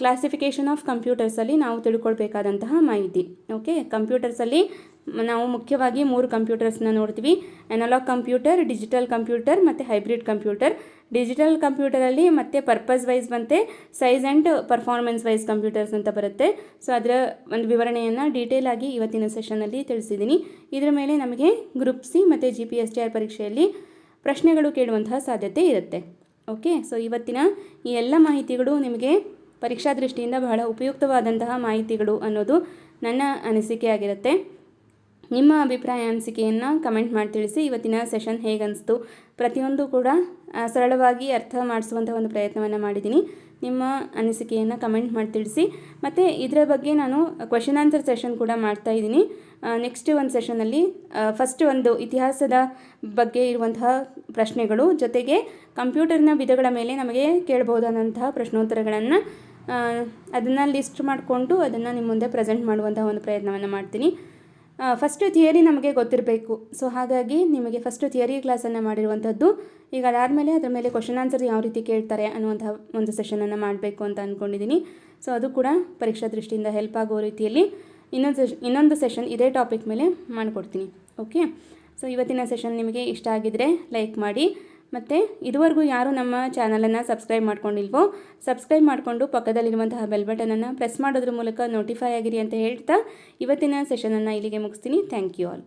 ಕ್ಲಾಸಿಫಿಕೇಷನ್ ಆಫ್ ಕಂಪ್ಯೂಟರ್ಸಲ್ಲಿ ನಾವು ತಿಳ್ಕೊಳ್ಬೇಕಾದಂತಹ ಮಾಹಿತಿ. ಓಕೆ ಕಂಪ್ಯೂಟರ್ಸಲ್ಲಿ ನಾವು ಮುಖ್ಯವಾಗಿ ಮೂರು ಕಂಪ್ಯೂಟರ್ಸ್ನ ನೋಡ್ತೀವಿ. ಅನಲಾಗ್ ಕಂಪ್ಯೂಟರ್ ಡಿಜಿಟಲ್ ಕಂಪ್ಯೂಟರ್ ಮತ್ತು ಹೈಬ್ರಿಡ್ ಕಂಪ್ಯೂಟರ್ ಡಿಜಿಟಲ್ ಕಂಪ್ಯೂಟರಲ್ಲಿ ಮತ್ತೆ ಪರ್ಪಸ್ ವೈಸ್ ಬಂತೆ size and performance wise computers ಅಂತ ಬರುತ್ತೆ. ಸೊ ಅದರ ಒಂದು ವಿವರಣೆಯನ್ನು ಡೀಟೇಲ್ ಆಗಿ ಇವತ್ತಿನ ಸೆಷನಲ್ಲಿ ತಿಳಿಸಿದ್ದೀನಿ. ಇದರ ಮೇಲೆ ನಮಗೆ ಗ್ರೂಪ್ ಸಿ ಮತ್ತು G P S T R ಪರೀಕ್ಷೆಯಲ್ಲಿ ಪ್ರಶ್ನೆಗಳು ಕೇಳುವಂತಹ ಸಾಧ್ಯತೆ ಇರುತ್ತೆ. ಓಕೆ ಸೊ ಇವತ್ತಿನ ಈ ಎಲ್ಲ ಮಾಹಿತಿಗಳು ನಿಮಗೆ ಪರೀಕ್ಷಾ ದೃಷ್ಟಿಯಿಂದ ಬಹಳ ಉಪಯುಕ್ತವಾದಂತಹ ಮಾಹಿತಿಗಳು ಅನ್ನೋದು ನನ್ನ ಅನಿಸಿಕೆಯಾಗಿರುತ್ತೆ ನಿಮ್ಮ ಅಭಿಪ್ರಾಯ, ಅನಿಸಿಕೆಯನ್ನು ಕಮೆಂಟ್ ಮಾಡಿ ತಿಳಿಸಿ ಇವತ್ತಿನ ಸೆಷನ್ ಹೇಗನ್ನಿಸ್ತು ಪ್ರತಿಯೊಂದು ಕೂಡ ಸರಳವಾಗಿ ಅರ್ಥ ಮಾಡಿಸುವಂಥ ಒಂದು ಪ್ರಯತ್ನವನ್ನು ಮಾಡಿದ್ದೀನಿ. ನಿಮ್ಮ ಅನಿಸಿಕೆಯನ್ನು ಕಮೆಂಟ್ ಮಾಡಿ ತಿಳಿಸಿ. ಮತ್ತು ಇದರ ಬಗ್ಗೆ ನಾನು ಕ್ವಶನ್ ಆನ್ಸರ್ ಸೆಷನ್ ಕೂಡ ಮಾಡ್ತಾ ಇದ್ದೀನಿ. ನೆಕ್ಸ್ಟ್ ಒಂದು ಸೆಷನಲ್ಲಿ ಫಸ್ಟ್ ಒಂದು ಇತಿಹಾಸದ ಬಗ್ಗೆ ಇರುವಂತಹ ಪ್ರಶ್ನೆಗಳು. ಜೊತೆಗೆ ಕಂಪ್ಯೂಟರ್ನ ವಿಧಗಳ ಮೇಲೆ ನಮಗೆ ಕೇಳಬಹುದಾದಂತಹ ಪ್ರಶ್ನೋತ್ತರಗಳನ್ನು ಅದನ್ನು ಲಿಸ್ಟ್ ಮಾಡಿಕೊಂಡು ಅದನ್ನು ನಿಮ್ಮ ಮುಂದೆ ಪ್ರೆಸೆಂಟ್ ಮಾಡುವಂತಹ ಒಂದು ಪ್ರಯತ್ನವನ್ನು ಮಾಡ್ತೀನಿ. ಫಸ್ಟ್ ಥಿಯರಿ ನಮಗೆ ಗೊತ್ತಿರಬೇಕು. ಸೊ ಹಾಗಾಗಿ ನಿಮಗೆ ಫಸ್ಟ್ ಥಿಯರಿ ಕ್ಲಾಸನ್ನು ಮಾಡಿರುವಂಥದ್ದು, ಈಗ ಅದಾದಮೇಲೆ ಅದರ ಮೇಲೆ ಕ್ವಶನ್ ಆನ್ಸರ್ ಯಾವ ರೀತಿ ಕೇಳ್ತಾರೆ ಅನ್ನುವಂಥ ಒಂದು ಸೆಷನನ್ನು ಮಾಡಬೇಕು ಅಂತ ಅಂದ್ಕೊಂಡಿದ್ದೀನಿ ಸೊ ಅದು ಕೂಡ ಪರೀಕ್ಷಾ ದೃಷ್ಟಿಯಿಂದ ಹೆಲ್ಪ್ ಆಗೋ ರೀತಿಯಲ್ಲಿ ಇನ್ನೊಂದು ಇನ್ನೊಂದು ಸೆಷನ್ ಇದೇ ಟಾಪಿಕ್ ಮೇಲೆ ಮಾಡಿಕೊಡ್ತೀನಿ. ಓಕೆ ಸೊ ಇವತ್ತಿನ ಸೆಷನ್ ನಿಮಗೆ ಇಷ್ಟ ಆಗಿದರೆ ಲೈಕ್ ಮಾಡಿ. ಮತ್ತು ಇದುವರೆಗೂ ಯಾರು ನಮ್ಮ ಚಾನಲನ್ನು ಸಬ್ಸ್ಕ್ರೈಬ್ ಮಾಡ್ಕೊಂಡಿಲ್ವೋ, ಸಬ್ಸ್ಕ್ರೈಬ್ ಮಾಡಿಕೊಂಡು ಪಕ್ಕದಲ್ಲಿರುವಂತಹ ಬೆಲ್ ಬಟನನ್ನು ಪ್ರೆಸ್ ಮಾಡೋದ್ರ ಮೂಲಕ ನೋಟಿಫೈ ಆಗಿರಿ ಅಂತ ಹೇಳ್ತಾ ಇವತ್ತಿನ ಸೆಷನನ್ನು ಇಲ್ಲಿಗೆ ಮುಗಿಸ್ತೀನಿ. Thank you all